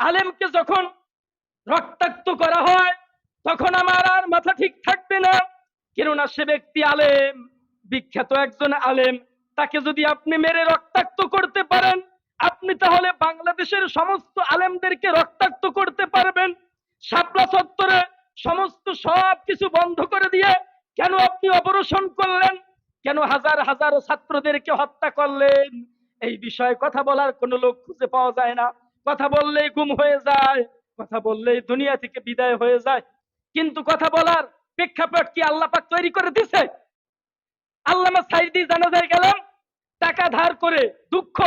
আলেমকে যখন রক্তাক্ত করা হয়, তখন আমার আর মাথা ঠিক থাকবে না। কেননা সে ব্যক্তি আলেম, বিখ্যাত একজন আলেম। তাকে যদি আপনি মেরে রক্তাক্ত করতে পারেন, আপনি তাহলে বাংলাদেশের সমস্ত আলেমদেরকে রক্তাক্ত করতে পারবেন। শাপলা চত্বরে সমস্ত সব কিছু বন্ধ করে দিয়ে কেন আপনি অপারেশন করলেন? কেন হাজার হাজার ছাত্রদেরকে হত্যা করলেন? এই বিষয়ে কথা বলার কোনো লোক খুঁজে পাওয়া যায় না। কথা বললেই গুম হয়ে যায়, কথা বললেই দুনিয়া থেকে বিদায় হয়ে যায়। কিন্তু কথা বলার প্রেক্ষাপট কি আল্লাহ পাক তৈরি করে দিছে? আল্লামা সাইদি জানাজায় গেলাম, টাকা ধার করে দুঃখ,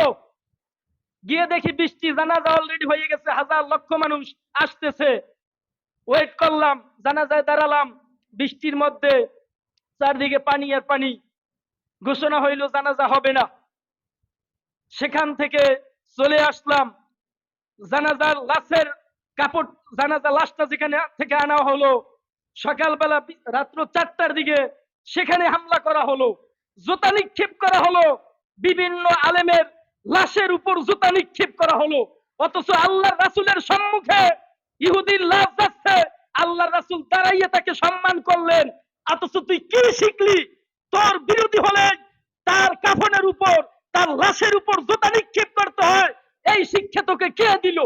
গিয়ে দেখি বৃষ্টি, জানাজা অলরেডি হয়ে গেছে, হাজার লক্ষ মানুষ আসতেছে। ওয়েট করলাম, জানাজায় দাঁড়ালাম, বৃষ্টির মধ্যে চারদিকে পানি আর পানি। ঘোষণা হইল, জানাজা হবে না। সেখান থেকে চলে আসলাম জানাজার লাশের কাপড়, জানাজা লাশটা যেখানে থেকে আনা হলো, সকালবেলা রাত্র চারটার দিকে সেখানে হামলা করা হলো, জুতা নিক্ষেপ করা হলো, বিভিন্ন আলেমের লাশের উপর জুতা নিক্ষেপ করা হলো, অথচ আল্লাহ রাসুলের সম্মুখে ইহুদির লাশ যাচ্ছে আল্লাহ রাসুল দাঁড়াইয়ে তাকে সম্মান করলেন, অথচ তুই কি শিখলি? তোর বিরোধী হলে তার কাফনের উপর, তার লাশের উপর জুতা নিক্ষেপ করতে হয় এই শিক্ষা তোকে কে দিল?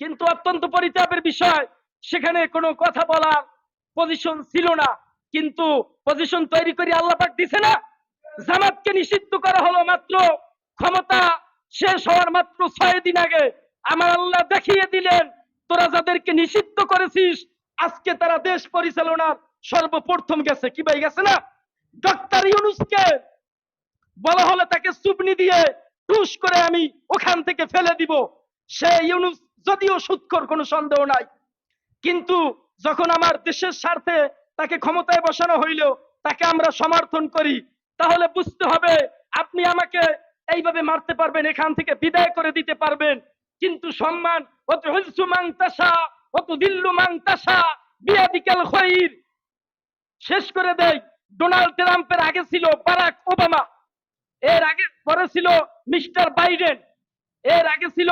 কিন্তু অত্যন্ত পরিতাপের বিষয়, সেখানে কোনো কথা বলার পজিশন ছিল না। কিন্তু পজিশন তৈরি করে আল্লাহ পাক দিছে না। জামাতকে নিষিদ্ধ করা হলো মাত্র, ক্ষমতা শেষ হওয়ার মাত্র ছয় দিন আগে। আমার আল্লাহ দেখিয়ে দিলেন, তোরা যাদেরকে নিষিদ্ধ করেছিস, আজকে তারা দেশ পরিচালনার সর্বপ্রথম গেছে। কি ভাই, গেছে না? ডক্টর ইউনুসকে বলা হলে তাকে সুপনি দিয়ে টুস করে আমি ওখান থেকে ফেলে দিব। সে ইউনুস যদিও সুৎকর কোনো সন্দেহ নাই। কিন্তু যখন আমার দেশের স্বার্থে তাকে ক্ষমতায় বসানো হইল, তাকে আমরা সমর্থন করি, তাহলে বুঝতে হবে আপনি আমাকে এইভাবে মারতে পারবেন, এখান থেকে বিদায় করে দিতে পারবেন। কিন্তু সম্মান, অত হুলসু মাংতাসা অত দিল্লু মাংতাসা বিয়াদিকাল খৈর। শেষ করে দেয় ডোনাল্ড ট্রাম্পের আগে ছিল বারাক ওবামা। এর আগে পরে ছিল মিস্টার বাইডেন। এর আগে ছিল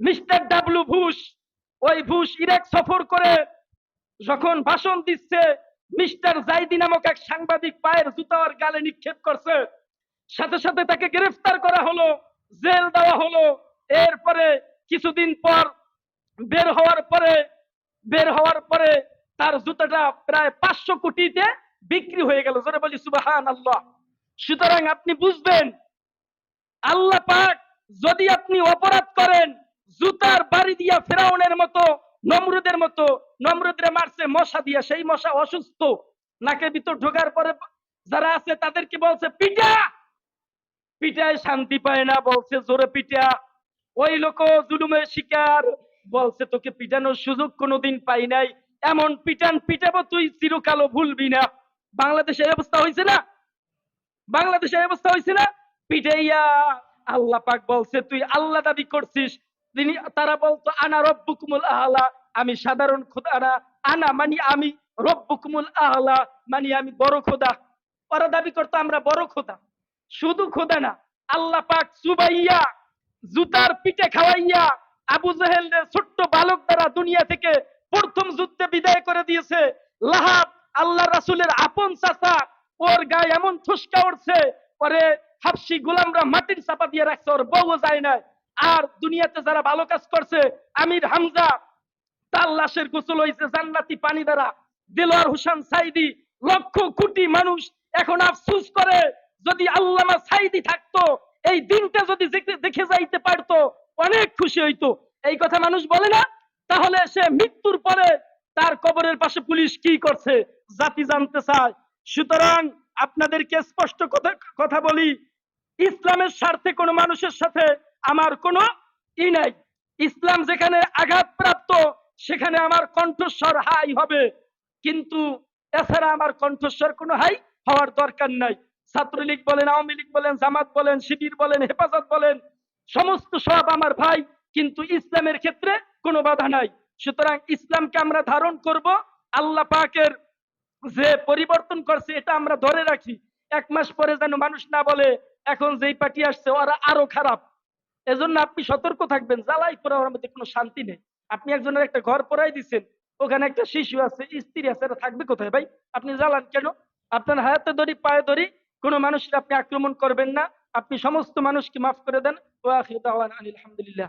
মিস্টার ডাব্লু বুশ। ওই বুশ ইরাক সফর করে যখন ভাষণ দিচ্ছে, মিস্টার জাইদি নামক এক সাংবাদিক পায়ের জুতা ওর গালে নিক্ষেপ করছে। সাথে সাথে তাকে গ্রেফতার করা হলো, জেল দেওয়া হলো। এরপরে কিছুদিন পর বের হওয়ার পরে, বের হওয়ার পরে তার জুতাটা প্রায় পাঁচশো কোটিতে বিক্রি হয়ে গেল। জোরে বলি সুবাহান আল্লাহ সুতরাং আপনি বুঝবেন আল্লাহ পাক যদি আপনি অপরাধ করেন, জুতার বাড়ি দিয়া ফেরাউনের মতো, নমরুদের মতো, নমরুদরে মারছে, মশা দিয়া, সেই মশা অসুস্থ নাকের ভিতর ঢোকার পরে যারা আছে তাদেরকে বলছে, পিটা! পিটায় শান্তি পায় না, বলছে, জোরে পিটা। ওই লোক জুলুমের শিকার, বলছে, তোকে পিটানোর সুযোগ কোনোদিন পাই নাই। এমন পিটান পিটাবো তুই, চিরকালও ভুলবি না। বাংলাদেশে অবস্থা হয়েছে না? বাংলাদেশে অবস্থা হয়েছে না? পিটাইয়া আল্লাহ পাক বলছে, তুই আল্লাহ দাবি করছিস, তিনি তারা বলতো, আনা রব্বুকুমুল আহলা আমি সাধারণ খোদা না, আনা মানে আমি রব্বুকুমুল আহলা মানে আমি বড় খোদা। ওরা দাবি করতো, আমরা বড় খোদা, শুধু খোদা না, আল্লাহ পাক সুবাইয়া জুতার পিঠে খাওয়াইয়া, আবু জাহেল ছোট্ট বালক দ্বারা দুনিয়া থেকে প্রথম যুদ্ধে বিদায় করে দিয়েছে। লাহাব, আল্লাহ রাসুলের আপন চাচা, ওর গায়ে এমন ফুসকা উঠছে পরে হাফসি গোলামরা মাটির চাপা দিয়ে রাখছে, ওর বউ যায় না আর দুনিয়াতে যারা ভালো কাজ করছে, আমির হামজা, তার লাশের গোসল হয়েছে জান্নাতি পানি দ্বারা। দিলওয়ার হোসেন সাইদি লক্ষ কোটি মানুষ এখন আফসুস করে, যদি আল্লামা সাইদি থাকতো, এই দিনটা যদি দেখে যাইতে পারতো, অনেক খুশি হইতো। এই কথা মানুষ বলে না? তাহলে সে মৃত্যুর পরে তার কবরের পাশে পুলিশ কি করছে? জাতি জানতে চায়। সুতরাং আপনাদেরকে স্পষ্ট কথা কথা বলি ইসলামের স্বার্থে কোনো মানুষের সাথে আমার কোনো ই নাই। ইসলাম যেখানে আঘাতপ্রাপ্ত, সেখানে আমার কণ্ঠস্বর হাই হবে। কিন্তু এছাড়া আমার কণ্ঠস্বর কোনো হাই হওয়ার দরকার নাই। ছাত্রলীগ বলেন, আওয়ামী লীগ বলেন, জামাত বলেন, শিবির বলেন, হেফাজত বলেন, সমস্ত সব আমার ভাই, কিন্তু ইসলামের ক্ষেত্রে কোনো বাধা নাই। সুতরাং ইসলামকে আমরা ধারণ করব। আল্লাহ পাকের যে পরিবর্তন করছে, এটা আমরা ধরে রাখি। এক মাস পরে যেন মানুষ না বলে, এখন যেই পার্টি আসছে, ওরা আরও খারাপ। এজন্য আপনি সতর্ক থাকবেন, জ্বালাই পোড়ার মধ্যে কোনো শান্তি নেই। আপনি একজনের একটা ঘর পড়াই দিচ্ছেন ওখানে একটা শিশু আছে, স্ত্রী আছে এরা থাকবে কোথায় ভাই? আপনি জ্বালান কেন? আপনার হায়াতে ধরি, পায়ে ধরি, কোনো মানুষের আপনি আক্রমণ করবেন না। আপনি সমস্ত মানুষকে মাফ করে দেন। ও আখির দাওয়ান আলহামদুলিল্লাহ